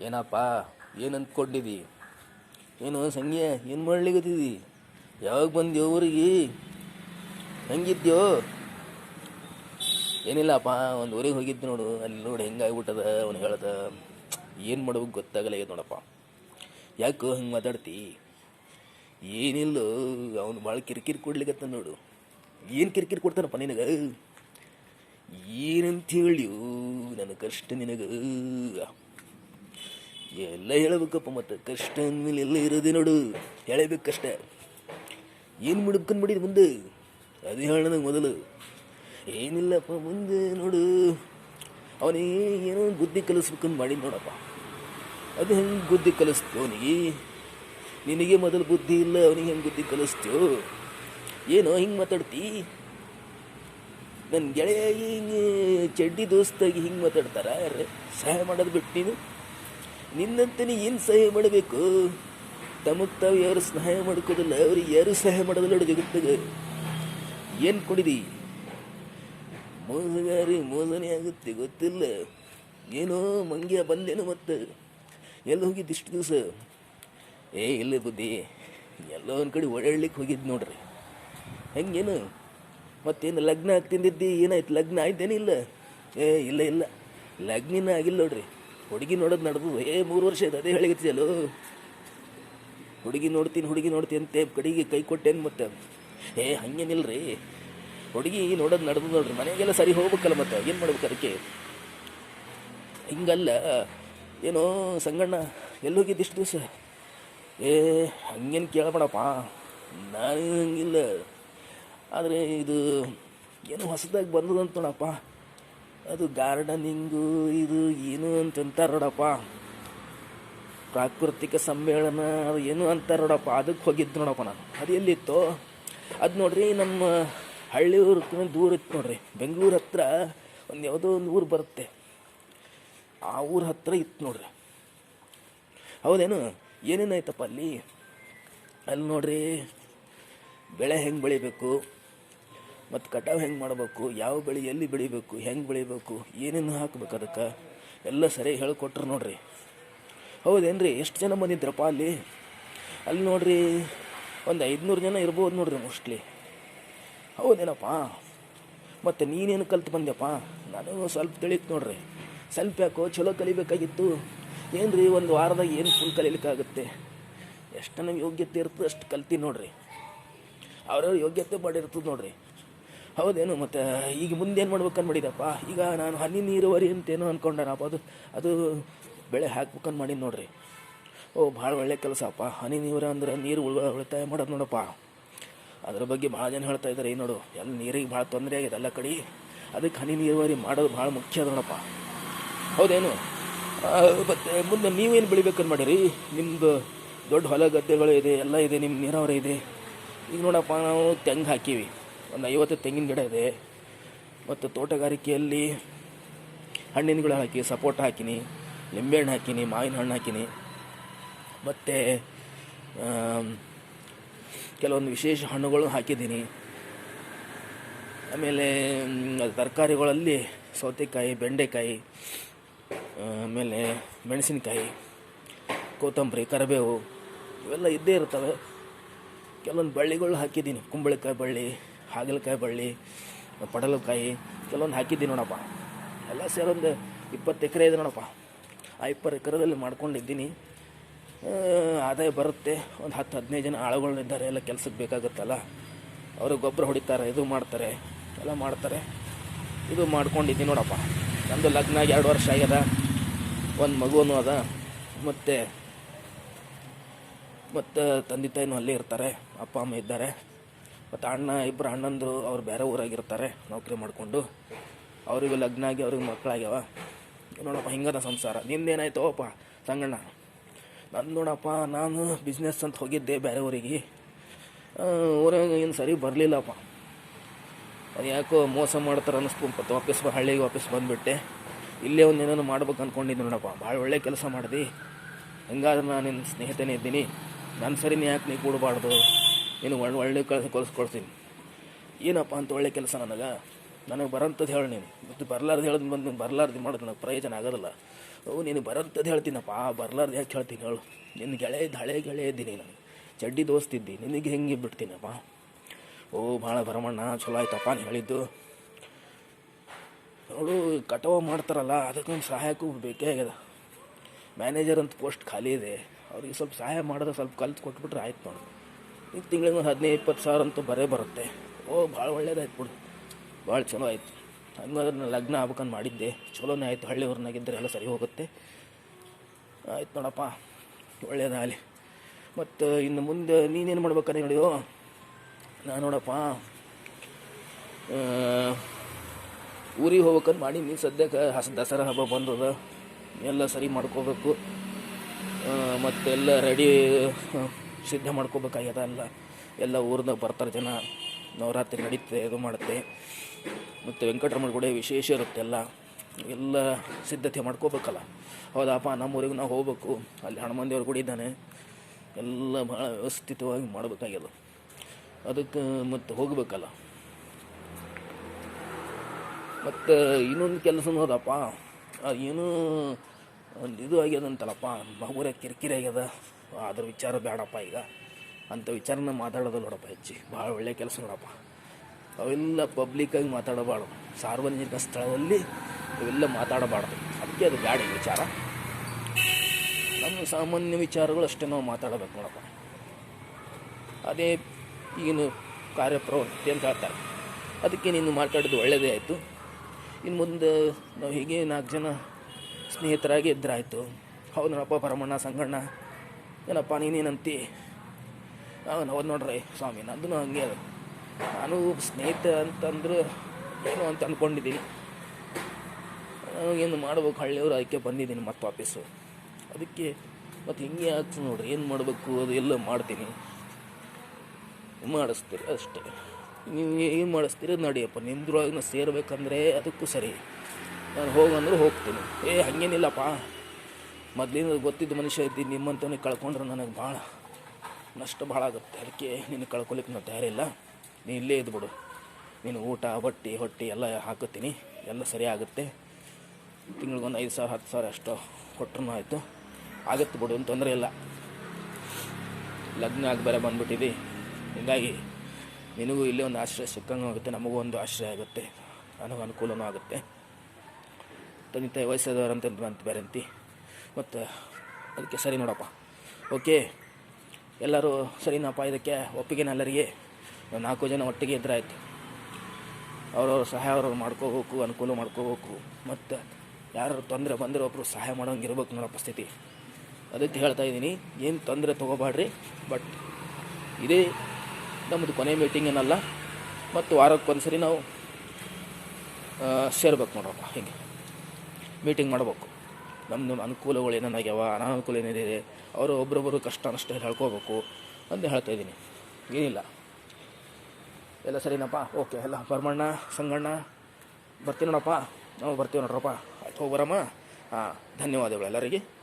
ಏನಪ್ಪ, ಏನು ಅಂದ್ಕೊಂಡಿದ್ದಿ ಏನು ಸಂಗೆ, ಏನು ಮಾಡ್ಲಿಕ್ಕತ್ತಿದ್ದಿ ಯಾವಾಗ ಬಂದ್ಯೋ ಊರಿಗೆ? ಹೆಂಗಿದ್ಯೋ? ಏನಿಲ್ಲಪ್ಪ, ಒಂದು ಊರಿಗೆ ಹೋಗಿದ್ದು ನೋಡು, ಅಲ್ಲಿ ನೋಡಿ ಹೆಂಗಾಗ್ಬಿಟ್ಟದ, ಅವ್ನು ಹೇಳ್ದ, ಏನು ಮಾಡ್ಬೇಕು ಗೊತ್ತಾಗಲ್ಲ ನೋಡಪ್ಪ. ಯಾಕೋ ಹಂಗೆ ಮಾತಾಡ್ತಿ? ಏನಿಲ್ಲ, ಅವನು ಭಾಳ ಕಿರಿಕಿರಿ ಕೊಡ್ಲಿಕ್ಕತ್ತ ನೋಡು. ಏನು ಕಿರಿಕಿರಿ ಕೊಡ್ತಾನಪ್ಪ ನಿನಗೆ? ಏನಂತ ಹೇಳಿಯು ನನ್ನ ಕಷ್ಟ ನಿನಗೆ. ಎಲ್ಲ ಹೇಳಬೇಕಪ್ಪ, ಮತ್ತು ಕಷ್ಟ ಅಂದಮೇಲೆ ಎಲ್ಲ ಇರೋದೇ ನೋಡು. ಹೇಳಬೇಕು ಕಷ್ಟ ಏನು ಮಾಡ್ಬೇಕಂದ್ ಮಾಡಿದ ಮುಂದೆ? ಅದು ಹೇಳ ನನಗೆ ಮೊದಲು. ಏನಿಲ್ಲಪ್ಪ, ಮುಂದೆ ನೋಡು. ಅವನೇ ಏನೋ ಬುದ್ಧಿ ಕಲಿಸ್ಬೇಕಂದು ಮಾಡಿ ನೋಡಪ್ಪ. ಅದು ಹೆಂಗೆ ಬುದ್ಧಿ ಕಲಿಸ್ತು ಅವನಿಗೆ ನಿನಗೆ ಮೊದಲು ಬುದ್ಧಿ ಇಲ್ಲ, ಅವನಿಗೆ ಹೆಂಗೆ ಬುದ್ಧಿ ಕಲಿಸ್ತೀವೋ ಏನೋ ಹಿಂಗೆ ಮಾತಾಡ್ತಿ? ನನ್ನ ಗೆಳೆಯ ಹಿಂಗೆ ಚಡ್ಡಿ ದೋಸ್ತಾಗಿ ಹಿಂಗೆ ಮಾತಾಡ್ತಾರ? ಸಹಾಯ ಮಾಡೋದು ಬಿಟ್ಟು ನೀನು? ನಿನ್ನಂತನೇ ಏನು ಸಹಾಯ ಮಾಡಬೇಕು? ತಮಗೆ ತಾವು ಯಾರು ಸಹಾಯ ಮಾಡ್ಕೋದಿಲ್ಲ ಅವ್ರಿಗೆ ಯಾರು ಸಹಾಯ ಮಾಡೋದಿಲ್ಲ ನೋಡಿ ಜಗತ್ತಾಗ ಏನು ಕೊಡಿದಿ? ಮೋಸಗಾರಿ ಮೋಸನೇ ಆಗುತ್ತೆ, ಗೊತ್ತಿಲ್ಲ. ಏನೋ ಮಂಗ್ಯ ಬಂದೇನು ಮತ್ತೆ. ಎಲ್ಲಿ ಹೋಗಿದ್ದು ಇಷ್ಟು ದಿವಸ? ಏ, ಇಲ್ಲ ಬುದ್ಧಿ. ಎಲ್ಲೋ ಒಂದು ಕಡೆ ಓಡಾಡ್ಲಿಕ್ಕೆ ಹೋಗಿದ್ದು ನೋಡ್ರಿ. ಹೆಂಗೇನು? ಮತ್ತೇನು ಲಗ್ನ ಆಗ್ತಿದ್ದಿದ್ದು ಏನಾಯ್ತು? ಲಗ್ನ ಆಯ್ತೇನಿಲ್ಲ ಏ, ಇಲ್ಲ ಇಲ್ಲ. ಲಗ್ನ ಆಗಿಲ್ಲ ನೋಡ್ರಿ. ಹುಡುಗಿ ನೋಡೋದು ನಡೆದು ಏ, ಮೂರು ವರ್ಷ ಆಯ್ತು, ಅದೇ ಹೇಳಿಗತ್ತಿಯಲ್ಲೋ ಹುಡುಗಿ ನೋಡ್ತೀನಿ ಹುಡುಗಿ ನೋಡ್ತೀನಿ ಅಂತೆ ಕಡೆಗೆ ಕೈ ಕೊಟ್ಟೇನು ಮತ್ತೆ. ಏ, ಹಂಗೇನಿಲ್ರಿ. ಹುಡುಗಿ ನೋಡೋದು ನಡೆದು ನೋಡ್ರಿ, ಮನೆಗೆಲ್ಲ ಸರಿ ಹೋಗ್ಬೇಕಲ್ಲ ಮತ್ತೆ, ಏನು ಮಾಡ್ಬೇಕು ಅದಕ್ಕೆ? ಹಿಂಗಲ್ಲ, ಏನೋ ಸಂಗಣ್ಣ, ಎಲ್ಲೋಗಿದ್ದು ಇಷ್ಟು ದಿವಸ. ಏ, ಹಂಗೇನು ಕೇಳಬೇಡಪ್ಪ, ನಾನು ಹಂಗಿಲ್ಲ. ಆದರೆ ಇದು, ಏನೋ ಹೊಸದಾಗಿ ಬಂದದಂತ ನೋಡಪ್ಪ ಅದು ಗಾರ್ಡನಿಂಗು, ಇದು ಏನು ಅಂತ ನೋಡಪ್ಪ. ಪ್ರಾಕೃತಿಕ ಸಮ್ಮೇಳನ, ಅದು ಏನು ನೋಡಪ್ಪ. ಅದಕ್ಕೆ ಹೋಗಿದ್ದು ನೋಡಪ್ಪ ನಾನು. ಅದು ಎಲ್ಲಿತ್ತು? ಅದು ನೋಡ್ರಿ, ನಮ್ಮ ಹಳ್ಳಿ ಊರು ದೂರ ಇತ್ತು ನೋಡ್ರಿ. ಬೆಂಗಳೂರು ಹತ್ರ ಒಂದು ಯಾವುದೋ ಒಂದು ಊರು ಬರುತ್ತೆ. ಆ ಊರ ಹತ್ರ ಇತ್ತು ನೋಡ್ರಿ. ಹೌದೇನು? ಏನೇನಾಯ್ತಪ್ಪ ಅಲ್ಲಿ? ಅಲ್ಲಿ ನೋಡ್ರಿ, ಬೆಳೆ ಹೆಂಗೆ ಬೆಳಿಬೇಕು? ಮತ್ತು ಕಟಾವು ಹೆಂಗೆ ಮಾಡಬೇಕು, ಯಾವ ಬೆಳೆ ಎಲ್ಲಿ ಬೆಳಿಬೇಕು, ಹೆಂಗೆ ಬೆಳಿಬೇಕು, ಏನೇನು ಹಾಕ್ಬೇಕು ಅದಕ್ಕೆ? ಎಲ್ಲ ಸರಿಯಾಗಿ ಹೇಳ್ಕೊಟ್ರು ನೋಡ್ರಿ. ಹೌದೇನ್ರಿ? ಎಷ್ಟು ಜನ ಬಂದಿದ್ರಪ್ಪ ಅಲ್ಲಿ? ಅಲ್ಲಿ ನೋಡ್ರಿ ಒಂದು ಐದುನೂರು ಜನ ಇರ್ಬೋದು ನೋಡ್ರಿ ಮೋಸ್ಟ್ಲಿ ಹೌದೇನಪ್ಪ? ಮತ್ತು ನೀನೇನು ಕಲ್ತು ಬಂದ್ಯಪ್ಪ? ನಾನು ಸ್ವಲ್ಪ ತಿಳಿತು ನೋಡ್ರಿ. ಸ್ವಲ್ಪ ಯಾಕೋ ಚಲೋ ಕಲಿಬೇಕಾಗಿತ್ತು. ಏನು ರೀ ಒಂದು ವಾರದಾಗ ಏನು ಫುಲ್ ಕಲೀಲಿಕ್ಕಾಗುತ್ತೆ? ಎಷ್ಟು ನಮ್ಗೆ ಯೋಗ್ಯತೆ ಇರ್ತದೆ ಅಷ್ಟು ಕಲ್ತೀನಿ ನೋಡ್ರಿ. ಅವ್ರವ್ರ ಯೋಗ್ಯತೆ ಮಾಡಿರ್ತದೆ ನೋಡ್ರಿ. ಹೌದೇನು, ಮತ್ತು ಈಗ ಮುಂದೆ ಏನು ಅನ್ಬಿಡಿದಪ್ಪ ಈಗ ನಾನು ಹನಿ ನೀರುವರಿ ಅಂತೇನೋ ಅನ್ಕೊಂಡಾನಪ್ಪ. ಅದು ಅದು ಬೆಳೆ ಹಾಕ್ಬೇಕಂತ ಮಾಡೀನಿ ನೋಡ್ರಿ. ಓ, ಭಾಳ ಒಳ್ಳೆ ಕೆಲಸ ಅಪ್ಪ ಹನಿ ನೀರು ಅಂದ್ರೆ ನೀರು ಉಳ, ಉಳಿತಾಯ ಮಾಡೋದು ನೋಡಪ್ಪ. ಅದ್ರ ಬಗ್ಗೆ ಭಾಳ ಜನ ಹೇಳ್ತಾ ಇದ್ದಾರೆ ಈ ನೋಡು, ಎಲ್ಲ ನೀರಿಗೆ ಭಾಳ ತೊಂದರೆ ಆಗಿದೆ ಎಲ್ಲ ಕಡೆ. ಅದಕ್ಕೆ ಹನಿ ನೀರುವರಿ ಮಾಡೋದು ಭಾಳ ಮುಖ್ಯ ಅದ ನೋಡಪ್ಪ. ಹೌದೇನು? ಮತ್ತು ಮುಂದೆ ನೀವೇನು ಬೆಳಿಬೇಕಂತ ಮಾಡಿರಿ ನಿಮ್ಮದು ದೊಡ್ಡ ಹೊಲ ಗದ್ದೆಗಳು ಇದೆ, ಎಲ್ಲ ಇದೆ ನಿಮ್ಮ ನೀರಾವರಿ ಇದೆ. ಈಗ ನೋಡಪ್ಪ, ನಾವು ತೆಂಗು ಹಾಕೀವಿ. ಒಂದು ಐವತ್ತು ತೆಂಗಿನ ಗಿಡ ಇದೆ. ಮತ್ತು ತೋಟಗಾರಿಕೆಯಲ್ಲಿ ಹಣ್ಣಿನ ಗಿಡ ಹಾಕಿ, ಸಪೋಟ ಹಾಕಿನಿ, ನಿಂಬೆಹಣ್ಣು ಹಾಕಿನಿ ಮಾವಿನ ಹಣ್ಣು ಹಾಕಿನಿ. ಮತ್ತು ಕೆಲವೊಂದು ವಿಶೇಷ ಹಣ್ಣುಗಳು ಹಾಕಿದ್ದೀನಿ. ಆಮೇಲೆ ತರಕಾರಿಗಳಲ್ಲಿ ಸೌತೆಕಾಯಿ, ಬೆಂಡೆಕಾಯಿ, ಆಮೇಲೆ ಮೆಣಸಿನಕಾಯಿ, ಕೊತ್ತಂಬರಿ, ಕರಿಬೇವು, ಇವೆಲ್ಲ ಇದ್ದೇ ಇರ್ತವೆ ಕೆಲವೊಂದು ಬಳ್ಳಿಗಳು ಹಾಕಿದ್ದೀನಿ, ಕುಂಬಳಕಾಯಿ ಬಳ್ಳಿ ಹಾಗಲಕಾಯಿ ಬಳ್ಳಿ, ಪಡಲಕಾಯಿ, ಕೆಲವೊಂದು ಹಾಕಿದ್ದೀನಿ ನೋಡಪ್ಪ. ಎಲ್ಲ ಸೇರೊಂದು ಇಪ್ಪತ್ತು ಎಕರೆ ಇದೆ ನೋಡಪ್ಪ. ಆ ಇಪ್ಪತ್ತು ಎಕರೆದಲ್ಲಿ ಮಾಡ್ಕೊಂಡಿದ್ದೀನಿ. ಆದಾಯ ಬರುತ್ತೆ. ಒಂದು ಹತ್ತು, ಹದಿನೈದು ಜನ ಆಳುಗಳು ಇದ್ದಾರೆ. ಎಲ್ಲ ಕೆಲಸಕ್ಕೆ ಬೇಕಾಗುತ್ತಲ್ಲ. ಅವರು ಗೊಬ್ಬರ ಹೊಡಿತಾರೆ, ಇದು ಮಾಡ್ತಾರೆ, ಎಲ್ಲ ಮಾಡ್ತಾರೆ. ಇದು ಮಾಡ್ಕೊಂಡಿದ್ದೀನಿ ನೋಡಪ್ಪ. ನಮ್ಮದು ಲಗ್ನ ಎರಡು ವರ್ಷ ಆಗ್ಯದ. ಒಂದು ಮಗುವೂ ಅದ. ಮತ್ತು ಮತ್ತು ತಂದೆ ತಾಯಿನೂ ಅಲ್ಲೇ ಇರ್ತಾರೆ. ಅಪ್ಪ, ಅಮ್ಮ ಇದ್ದಾರೆ. ಮತ್ತು ಅಣ್ಣ ಇಬ್ಬರು ಅಣ್ಣಂದರು ಅವ್ರು ಬೇರೆ ಊರಾಗಿರ್ತಾರೆ, ನೌಕರಿ ಮಾಡಿಕೊಂಡು. ಅವರಿಗೂ ಲಗ್ನ ಆಗಿ ಅವ್ರಿಗೆ ಮಕ್ಕಳಾಗ್ಯಾವ. ನೋಡಪ್ಪ, ಹಿಂಗದ ಸಂಸಾರ. ನಿಂದೇನಾಯ್ತವಪ್ಪ ಸಂಗಣ್ಣ. ನಾನು ನೋಡಪ್ಪ, ನಾನು ಬಿಸ್ನೆಸ್ ಅಂತ ಹೋಗಿದ್ದೆ ಬೇರೆ ಊರಿಗೆ. ಊರಾಗ ಏನು ಸರಿ ಬರಲಿಲ್ಲಪ್ಪ. ಅದು ಯಾಕೋ ಮೋಸ ಮಾಡ್ತಾರೆ ಅನ್ನಿಸ್ತು. ಮತ್ತು ವಾಪಸ್ ಹಳ್ಳಿಗೆ ವಾಪಸ್ ಬಂದುಬಿಟ್ಟೆ. ಇಲ್ಲೇ ಒಂದು ಏನೇನು ಮಾಡ್ಬೇಕು ಅಂದ್ಕೊಂಡಿದ್ದೆ ನೋಡಪ್ಪ. ಭಾಳ ಒಳ್ಳೆ ಕೆಲಸ ಮಾಡಿದೆ. ಹೆಂಗಾದ್ರೆ ನಾನು ನಿನ್ನ ಸ್ನೇಹಿತನೇ ಇದ್ದೀನಿ. ನನ್ನ ಸರಿ ಯಾಕೆ ನೀ ಕೂಡಬಾರ್ದು? ನೀನು ಒಳ್ಳೆ ಒಳ್ಳೆ ಕಳ್ಸಿ ಕೊಡ್ತೀನಿ ಏನಪ್ಪ ಅಂತ ಒಳ್ಳೆ ಕೆಲಸ ನನಗೆ? ನನಗೆ ಬರೋಂಥದ್ದು ಹೇಳಿ ನೀನು. ಮತ್ತು ಬರ್ಲಾರ್ದು ಹೇಳೋದು ಬಂದು ಬರ್ಲಾರ್ದು ಮಾಡೋದು ನನಗೆ ಪ್ರಯೋಜನ ಆಗೋದಿಲ್ಲ. ಓ, ನೀನು ಬರೋಂಥದ್ದು ಹೇಳ್ತೀನಪ್ಪ. ಬರ್ಲಾರ್ದು ಯಾಕೆ ಹೇಳ್ತೀನಿ ಹೇಳು. ನಿನ್ನ ಗೆಳೆಯ ಹಳೆ ಗೆಳೆಯ ಇದ್ದೀನಿ ನಾನು. ಚಡ್ಡಿ ದೋಸ್ತಿದ್ದಿ ನಿನಗೆ ಹೆಂಗೆ ಬಿಡ್ತೀನಪ್ಪ? ಓ ಭಾಳ ಬರಮಣ್ಣ ಚಲೋ ಆಯ್ತಪ್ಪ ನೀನು ಹೇಳಿದ್ದು. ನೋಡು, ಕಟಾವು ಮಾಡ್ತಾರಲ್ಲ, ಅದಕ್ಕೊಂದು ಸಹಾಯಕ್ಕೂ ಬೇಕೇ ಆಗ್ಯದ. ಮ್ಯಾನೇಜರ್ ಅಂತ ಪೋಸ್ಟ್ ಖಾಲಿ ಇದೆ. ಅವ್ರಿಗೆ ಸ್ವಲ್ಪ ಸಹಾಯ ಮಾಡಿದ್ರೆ ಸ್ವಲ್ಪ ಕಲ್ತು ಕೊಟ್ಬಿಟ್ರೆ ಆಯ್ತು ನೋಡು. ಈಗ ತಿಂಗಳಿಗೆ ಹದಿನೈದು, ಇಪ್ಪತ್ತು ಸಾವಿರ ಅಂತೂ ಬರೇ ಬರುತ್ತೆ. ಓ, ಭಾಳ ಒಳ್ಳೇದಾಯ್ತು ಬಿಡು. ಭಾಳ ಚಲೋ ಆಯಿತು. ಹಂಗಾದ್ರೆ ನಾನು ಲಗ್ನ ಆಗ್ಬೇಕಂತ ಮಾಡಿದ್ದೆ. ಚಲೋನೇ ಆಯಿತು. ಹಳ್ಳಿಯವ್ರನ್ನಾಗಿದ್ದರೆ ಎಲ್ಲ ಸರಿ ಹೋಗುತ್ತೆ. ಆಯ್ತು ನೋಡಪ್ಪ. ಒಳ್ಳೇದಾಗಲಿ. ಮತ್ತು ಇನ್ನು ಮುಂದೆ ನೀನೇನು ಮಾಡ್ಬೇಕಾರೆ ಹೇಳಿಯೋ ನಾನು ನೋಡಪ್ಪ. ಊರಿಗೆ ಹೋಗ್ಬೇಕಂತ ಮಾಡಿ ನೀನು ಸದ್ಯಕ್ಕೆ ಹಸ, ದಸರಾ ಹಬ್ಬ ಬಂದದ. ಎಲ್ಲ ಸರಿ ಮಾಡ್ಕೋಬೇಕು. ಮತ್ತು ಎಲ್ಲ ರೆಡಿ ಸಿದ್ಧ ಮಾಡ್ಕೋಬೇಕಾಗ್ಯದ. ಎಲ್ಲ ಎಲ್ಲ ಊರ್ದಾಗ ಬರ್ತಾರೆ ಜನ. ನವರಾತ್ರಿ ನಡೀತೆ ಇದು ಮಾಡುತ್ತೆ. ಮತ್ತು ವೆಂಕಟರಮಣ ಗುಡಿ ವಿಶೇಷ ಇರುತ್ತೆ ಎಲ್ಲ. ಎಲ್ಲ ಸಿದ್ಧತೆ ಮಾಡ್ಕೋಬೇಕಲ್ಲ. ಹೌದಪ್ಪ, ನಮ್ಮೂರಿಗೆ ನಾವು ಹೋಗ್ಬೇಕು. ಅಲ್ಲಿ ಹನುಮಂದೇವ್ರ ಗುಡಿ ಇದ್ದಾನೆ. ಎಲ್ಲ ಭಾಳ ವ್ಯವಸ್ಥಿತವಾಗಿ ಮಾಡಬೇಕಾಗ್ಯದ. ಅದಕ್ಕೆ ಮತ್ತು ಹೋಗಬೇಕಲ್ಲ. ಮತ್ತು ಇನ್ನೊಂದು ಕೆಲಸ ಹೋದಪ್ಪ ಏನೂ ಒಂದು ಇದು ಆಗ್ಯದಂತಲ್ಲಪ್ಪ ಊರ ಕಿರಿಕಿರಿ ಆಗ್ಯದ. ಅದ್ರ ವಿಚಾರ ಬೇಡಪ್ಪ ಈಗ. ಅಂಥ ವಿಚಾರನ ಮಾತಾಡೋದು ನೋಡಪ್ಪ ಹೆಚ್ಚಿ. ಭಾಳ ಒಳ್ಳೆಯ ಕೆಲಸ ನೋಡಪ್ಪ. ಅವೆಲ್ಲ ಪಬ್ಲಿಕ್ಕಾಗಿ ಮಾತಾಡಬಾರ್ದು. ಸಾರ್ವಜನಿಕ ಸ್ಥಳದಲ್ಲಿ ಇವೆಲ್ಲ ಮಾತಾಡಬಾರ್ದು. ಅದಕ್ಕೆ ಅದು ಬ್ಯಾಡ ವಿಚಾರ. ನಮ್ಮ ಸಾಮಾನ್ಯ ವಿಚಾರಗಳು ಅಷ್ಟೇ ನಾವು ಮಾತಾಡಬೇಕು ನೋಡಪ್ಪ. ಅದೇ ಈಗಿನ ಕಾರ್ಯಪ್ರವೃತ್ತಿ ಅಂತ ಹೇಳ್ತಾರೆ. ಅದಕ್ಕೆ ನೀನು ಮಾತಾಡೋದು ಒಳ್ಳೆಯದೇ ಆಯಿತು. ಇನ್ನು ಮುಂದೆ ನಾವು ಹೀಗೆ ನಾಲ್ಕು ಜನ ಸ್ನೇಹಿತರಾಗಿ ಇದ್ದರಾಯ್ತು ಹೌದು ನೋಡಪ್ಪ, ಪರಮಣ್ಣ, ಸಂಗಣ್ಣ. ಏನಪ್ಪ, ನೀನೇನಂತಿ? ಹೌದು ನೋಡ್ರಿ ಸ್ವಾಮಿ, ನಂದು ಹಂಗೆ ನಾನು ಸ್ನೇಹಿತ ಅಂತಂದ್ರೆ ಏನು ಅಂತ ಅಂದ್ಕೊಂಡಿದ್ದೀನಿ ಏನು ಮಾಡ್ಬೇಕು, ಹಳ್ಳಿಯವರು ಅದಕ್ಕೆ ಬಂದಿದ್ದೀನಿ ಮತ್ತೆ ವಾಪಸ್ಸು. ಅದಕ್ಕೆ ಮತ್ತು ಹಿಂಗೆ ಆಗ್ತದೆ ನೋಡ್ರಿ, ಏನು ಮಾಡಬೇಕು, ಅದು ಎಲ್ಲ ಮಾಡ್ತೀನಿ. ಮಾಡಿಸ್ತೀರಿ ಅಷ್ಟೇ. ನೀವು ಏನು ಮಾಡಿಸ್ತೀರಿ ನಡಿಯಪ್ಪ ಸೇರಬೇಕಂದ್ರೆ ಸೇರ್ಬೇಕಂದ್ರೆ ಅದಕ್ಕೂ ಸರಿ. ನಾನು ಹೋಗಂದ್ರೆ ಹೋಗ್ತೀನಿ. ಏ, ಹಾಗೇನಿಲ್ಲಪ್ಪ. ಮೊದಲಿಂದ ಗೊತ್ತಿದ್ದ ಮನುಷ್ಯ ಇದ್ದು, ನಿಮ್ಮಂತವನಿಗೆ ಕಳ್ಕೊಂಡ್ರೆ ನನಗೆ ಭಾಳ ನಷ್ಟ ಭಾಳ ಆಗುತ್ತೆ. ಅದಕ್ಕೆ ನಿನ್ನ ಕಳ್ಕೊಲಿಕ್ಕೆ ನಾನು ತಯಾರಿಲ್ಲ. ನೀನು ಇಲ್ಲೇ ಇದ್ಬಿಡು ನೀನು ಊಟ, ಬಟ್ಟೆ, ಹೊಟ್ಟೆ ಎಲ್ಲ ಹಾಕುತ್ತೀನಿ. ಎಲ್ಲ ಸರಿ ಆಗುತ್ತೆ. ತಿಂಗಳಿಗೊಂದು ಐದು ಸಾವಿರ, ಹತ್ತು ಸಾವಿರ ಅಷ್ಟು ಕೊಟ್ಟರು ಆಯಿತು. ಆಗತ್ತೆ ಬಿಡು, ಏನು ತೊಂದರೆ ಇಲ್ಲ. ಲಗ್ನ ಆಗಿ ಬೇರೆ ಬಂದ್ಬಿಟ್ಟಿದೆ. ಹೀಗಾಗಿ ನಿನಗೂ ಇಲ್ಲೇ ಒಂದು ಆಶ್ರಯ ಸಿಕ್ಕಂಗೆ ಆಗುತ್ತೆ, ನಮಗೂ ಒಂದು ಆಶ್ರಯ ಆಗುತ್ತೆ. ನನಗೂ ಅನುಕೂಲನೂ ಆಗುತ್ತೆ. ತಂದೆ ವಯಸ್ಸಾದವರಂತ ಬಂತು ಅಂತ ಬೇರೆ ಅಂತಿ. ಮತ್ತು ಅದಕ್ಕೆ ಸರಿ ನೋಡಪ್ಪ. ಓಕೆ ಎಲ್ಲರೂ ಸರಿನಪ್ಪ, ಇದಕ್ಕೆ ಒಪ್ಪಿಗೆನ ಎಲ್ಲರಿಗೆ ನಾಲ್ಕು ಜನ ಒಟ್ಟಿಗೆ ಇದ್ರೆ ಆಯಿತು. ಅವ್ರವ್ರ ಸಹಾಯ ಅವ್ರವ್ರು ಮಾಡ್ಕೋಬೇಕು, ಅನುಕೂಲ ಮಾಡ್ಕೋಬೇಕು, ಮತ್ತು ಯಾರು ತೊಂದರೆ ಬಂದರೆ ಒಬ್ಬರು ಸಹಾಯ ಮಾಡೋಂಗೆ ಇರ್ಬೇಕು ನೋಡಪ್ಪ ಸ್ಥಿತಿ. ಅದಕ್ಕೆ ಹೇಳ್ತಾ ಇದ್ದೀನಿ, ಏನು ತೊಂದರೆ ತೊಗೋಬೇಡ್ರಿ ಬಟ್ ಇದೇ ನಮ್ಮದು ಕೊನೆ ಮೀಟಿಂಗ್ ಏನಲ್ಲ, ಮತ್ತು ವಾರಕ್ಕೊಂದ್ಸರಿ ನಾವು ಸೇರ್ಬೇಕು ನೋಡಪ್ಪ, ಹೀಗೆ. ಮೀಟಿಂಗ್ ಮಾಡ್ಬೇಕು. ನಮ್ಮ ಅನುಕೂಲಗಳು ಏನೇನಾಗ್ಯಾವ ಅನಾನುಕೂಲ ಏನಿದೆ ಅವರು ಒಬ್ರೊಬ್ಬರು ಕಷ್ಟ ನಷ್ಟ ಹೇಳ್ಕೋಬೇಕು ಅಂತ ಹೇಳ್ತಾ ಇದ್ದೀನಿ. ಏನಿಲ್ಲ. ಎಲ್ಲ ಸರಿನಪ್ಪ? ಓಕೆ ಎಲ್ಲ ಬರ್ಮಣ್ಣ, ಸಂಗಣ್ಣ, ಬರ್ತೀನಿ ನೋಡಪ್ಪ. ನಾವು ಬರ್ತೀವಿ ನೋಡ್ರಪ್ಪ. ಆಯ್ತು, ಹೋಗಿ ಬರಮ್ಮ. ಹಾಂ, ಧನ್ಯವಾದಗಳು ಎಲ್ಲರಿಗೆ.